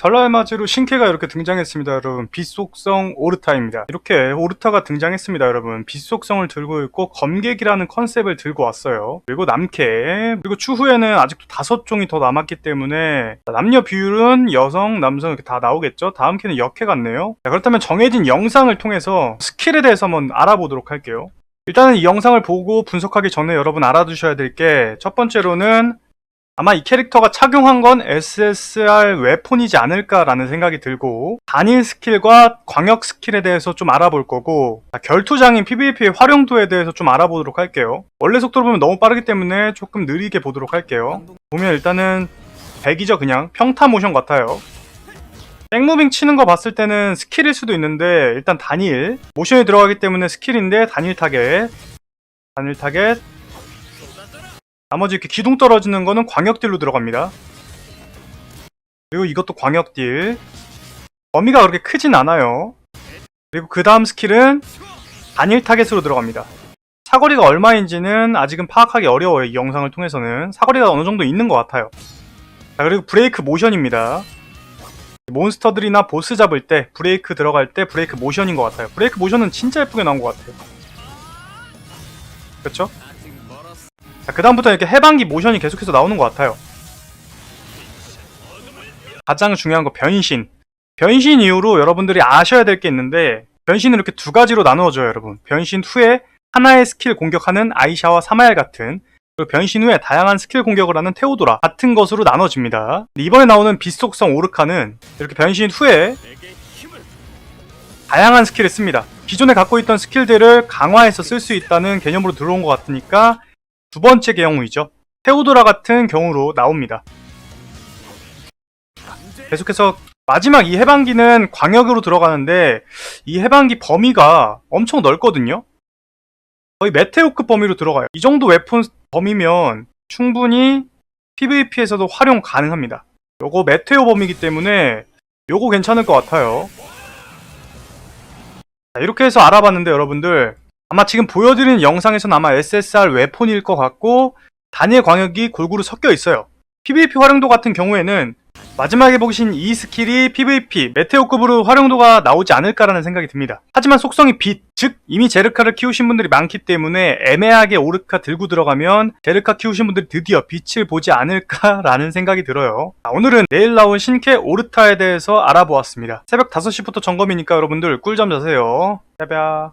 설날 맞이로 신캐가 이렇게 등장했습니다 여러분. 빛속성 오르타입니다. 이렇게 오르타가 등장했습니다 여러분. 빛속성을 들고 있고 검객이라는 컨셉을 들고 왔어요. 그리고 남캐. 그리고 추후에는 아직도 다섯 종이 더 남았기 때문에 남녀 비율은 여성 남성 이렇게 다 나오겠죠? 다음 캐는 역캐 같네요. 자, 그렇다면 정해진 영상을 통해서 스킬에 대해서 한번 알아보도록 할게요. 일단은 이 영상을 보고 분석하기 전에 여러분 알아두셔야 될 게 첫 번째로는 아마 이 캐릭터가 착용한 건 SSR 웨폰이지 않을까라는 생각이 들고 단일 스킬과 광역 스킬에 대해서 좀 알아볼 거고 자, 결투장인 PVP의 활용도에 대해서 좀 알아보도록 할게요. 원래 속도로 보면 너무 빠르기 때문에 조금 느리게 보도록 할게요. 보면 일단은 100이죠 그냥? 평타 모션 같아요. 백무빙 치는 거 봤을 때는 스킬일 수도 있는데 일단 단일. 모션이 들어가기 때문에 스킬인데 단일 타겟. 단일 타겟 나머지 이렇게 기둥 떨어지는 거는 광역딜로 들어갑니다. 그리고 이것도 광역딜. 범위가 그렇게 크진 않아요. 그리고 그 다음 스킬은 단일 타겟으로 들어갑니다. 사거리가 얼마인지는 아직은 파악하기 어려워요. 이 영상을 통해서는. 사거리가 어느 정도 있는 것 같아요. 자, 그리고 브레이크 모션입니다. 몬스터들이나 보스 잡을 때, 브레이크 들어갈 때 브레이크 모션인 것 같아요. 브레이크 모션은 진짜 예쁘게 나온 것 같아요. 그렇죠? 자, 그다음부터 이렇게 해방기 모션이 계속해서 나오는 것 같아요. 가장 중요한 거 변신. 변신 이후로 여러분들이 아셔야 될 게 있는데 변신을 이렇게 두 가지로 나누어줘요, 여러분. 변신 후에 하나의 스킬 공격하는 아이샤와 사마엘 같은 그리고 변신 후에 다양한 스킬 공격을 하는 테오도라 같은 것으로 나눠집니다. 이번에 나오는 빛속성 오르카는 이렇게 변신 후에 다양한 스킬을 씁니다. 기존에 갖고 있던 스킬들을 강화해서 쓸 수 있다는 개념으로 들어온 것 같으니까 두 번째 경우이죠. 테오도라 같은 경우로 나옵니다. 계속해서 마지막 이 해방기는 광역으로 들어가는데 이 해방기 범위가 엄청 넓거든요. 거의 메테오급 범위로 들어가요. 이 정도 웨폰 범위면 충분히 PVP에서도 활용 가능합니다. 요거 메테오 범위기 때문에 요거 괜찮을 것 같아요. 자, 이렇게 해서 알아봤는데 여러분들 아마 지금 보여드리는 영상에서는 아마 SSR 웨폰일 것 같고 단일 광역이 골고루 섞여 있어요. PVP 활용도 같은 경우에는 마지막에 보신 이 스킬이 PVP 메테오급으로 활용도가 나오지 않을까라는 생각이 듭니다. 하지만 속성이 빛, 즉 이미 제르카를 키우신 분들이 많기 때문에 애매하게 오르카 들고 들어가면 제르카 키우신 분들이 드디어 빛을 보지 않을까라는 생각이 들어요. 자, 오늘은 내일 나올 신캐 오르타에 대해서 알아보았습니다. 새벽 5시부터 점검이니까 여러분들 꿀잠 자세요. 야야.